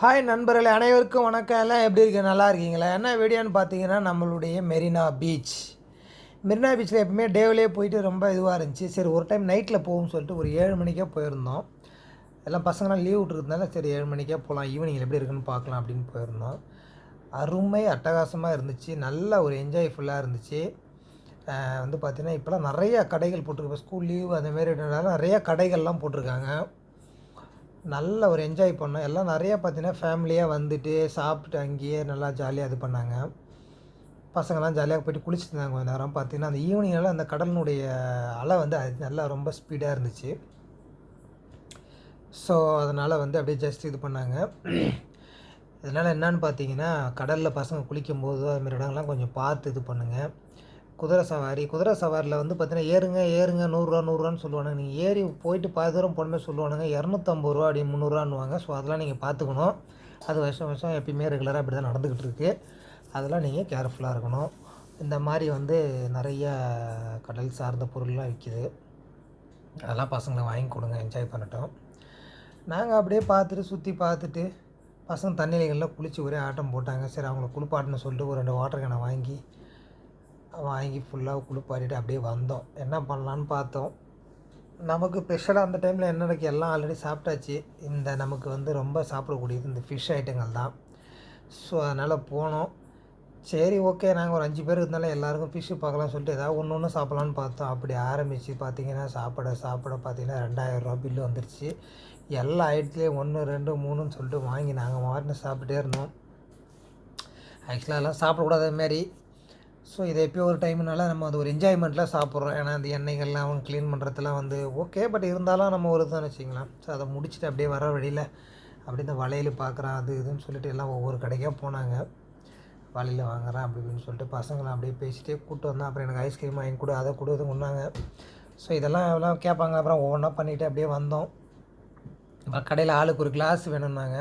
Hi நண்பர்களே அனைவருக்கும் வணக்கம். எல்லாம் எப்படி இருக்கு? நல்லா இருக்கீங்களா? என்ன வீடியோன்னு பார்த்தீங்கன்னா நம்மளுடைய மெரினா பீச். மெரினா பீச்சில் எப்பவுமே டேவிலே போயிட்டு ரொம்ப இதுவாக இருந்துச்சு. சரி ஒரு டைம் நைட்டில் போகும்னு சொல்லிட்டு ஒரு ஏழு மணிக்கே போயிருந்தோம். எல்லாம் பசங்களாம் லீவ் விட்டுருந்தால சரி ஏழு மணிக்கே போகலாம் ஈவினிங் எப்படி இருக்குன்னு பார்க்கலாம் அப்படின்னு போயிருந்தோம். அருமை அட்டகாசமாக இருந்துச்சு. நல்ல ஒரு என்ஜாய்ஃபுல்லாக இருந்துச்சு. வந்து பார்த்திங்கன்னா இப்போலாம் நிறைய கடைகள் போட்டிருக்கு இப்போ ஸ்கூல் லீவு அந்தமாரி நிறைய கடைகள்லாம் போட்டிருக்காங்க. நல்ல ஒரு என்ஜாய் பண்ணோம். எல்லாம் நிறையா பார்த்தீங்கன்னா ஃபேமிலியாக வந்துட்டு சாப்பிட்டு அங்கேயே நல்லா ஜாலியாக இது பண்ணாங்க. பசங்கள்லாம் ஜாலியாக போயிட்டு குளிச்சுட்டு இருந்தாங்க கொஞ்ச நேரம். பார்த்தீங்கன்னா அந்த ஈவினிங்னால அந்த கடலினுடைய அலை வந்து அது நல்லா ரொம்ப ஸ்பீடாக இருந்துச்சு. ஸோ அதனால் வந்து அப்படியே ஜஸ்ட் இது பண்ணாங்க. இதனால் என்னன்னு பார்த்தீங்கன்னா கடலில் பசங்க குளிக்கும்போது அதுமாரி இடங்கள்லாம் கொஞ்சம் பார்த்து இது பண்ணுங்கள் குதிரை சவாரி குதிரை சவாரியில் வந்து பார்த்தீங்கன்னா ஏறுங்க ஏறுங்க நூறுரூவா நூறுரூவான்னு சொல்லுவானுங்க. நீங்கள் ஏறி போயிட்டு பாதி தூரம் போனமே சொல்லுவானுங்க இரநூத்தம்பது ரூபா அப்படி முந்நூறுரூவான்னுவாங்க ஸோ அதெல்லாம் நீங்கள் பார்த்துக்கணும் அது வருஷம் வருஷம் எப்பயுமே ரெகுலராக இப்படி தான் நடந்துக்கிட்டு இருக்குது அதெல்லாம் நீங்கள் கேர்ஃபுல்லாக இருக்கணும். இந்த மாதிரி வந்து நிறைய கடல் சார்ந்த பொருள்லாம் விற்கிது அதெல்லாம் பசங்களை வாங்கி கொடுங்க என்ஜாய் பண்ணட்டும். நாங்கள் அப்படியே பார்த்துட்டு சுற்றி பார்த்துட்டு பசங்க தண்ணிகளில் குளித்து ஒரே ஆட்டம் போட்டாங்க. சரி அவங்கள குளிப்பாட்டுன்னு சொல்லிட்டு ஒரு ரெண்டு வாட்டர் கேனை வாங்கி வாங்கி ஃபுல்லாக குளிப்பாட்டிட்டு அப்படியே வந்தோம். என்ன பண்ணலான்னு பார்த்தோம். நமக்கு ஸ்பெஷலாக அந்த டைமில் என்ன இருக்கு? எல்லாம் ஆல்ரெடி சாப்பிட்டாச்சு. இந்த நமக்கு வந்து ரொம்ப சாப்பிடக்கூடியது இந்த ஃபிஷ் ஐட்டங்கள் தான். ஸோ அதனால் போனோம். சரி ஓகே நாங்கள் ஒரு அஞ்சு பேர் இருந்தாலும் எல்லாருக்கும் ஃபிஷ்ஷு பார்க்கலாம் சொல்லிட்டு ஏதாவது ஒன்று ஒன்று சாப்பிட்லான்னு பார்த்தோம். அப்படி ஆரம்பித்து பார்த்தீங்கன்னா சாப்பிட சாப்பிட பார்த்தீங்கன்னா ரெண்டாயிரரூவா பில்லு வந்துருச்சு. எல்லா ஐட்டத்துலேயும் ஒன்று ரெண்டு மூணுன்னு சொல்லிட்டு வாங்கி நாங்கள் மாட்டினு சாப்பிட்டே இருந்தோம். ஆக்சுவலாக எல்லாம் சாப்பிடக்கூடாத மாரி ஸோ இது எப்பயோ ஒரு டைம்னால நம்ம அது ஒரு என்ஜாய்மெண்ட்டில் சாப்பிட்றோம். ஏன்னா அந்த எண்ணெய்கள்லாம் அவங்க க்ளீன் பண்ணுறதுலாம் வந்து ஓகே பட் இருந்தாலும் நம்ம ஒரு தான் வச்சுக்கலாம் ஸோ அதை முடிச்சுட்டு அப்படியே வர வழியில் அப்படியே இந்த வளையல் பார்க்குறான் அது இதுன்னு சொல்லிட்டு எல்லாம் ஒவ்வொரு கடைக்காக போனாங்க. வலையில் வாங்குறேன் அப்படி இப்படின்னு சொல்லிட்டு பசங்களை அப்படியே பேசிகிட்டே கூப்பிட்டு வந்தேன் அப்புறம் எனக்கு ஐஸ்கிரீம் வாங்கி கொடு அதை கொடு இது கொண்டாங்க ஸோ இதெல்லாம் எல்லாம் கேட்பாங்க. அப்புறம் ஒவ்வொன்றா பண்ணிவிட்டு அப்படியே வந்தோம். அப்புறம் கடையில் ஆளுக்கு ஒரு கிளாஸ் வேணும்னாங்க.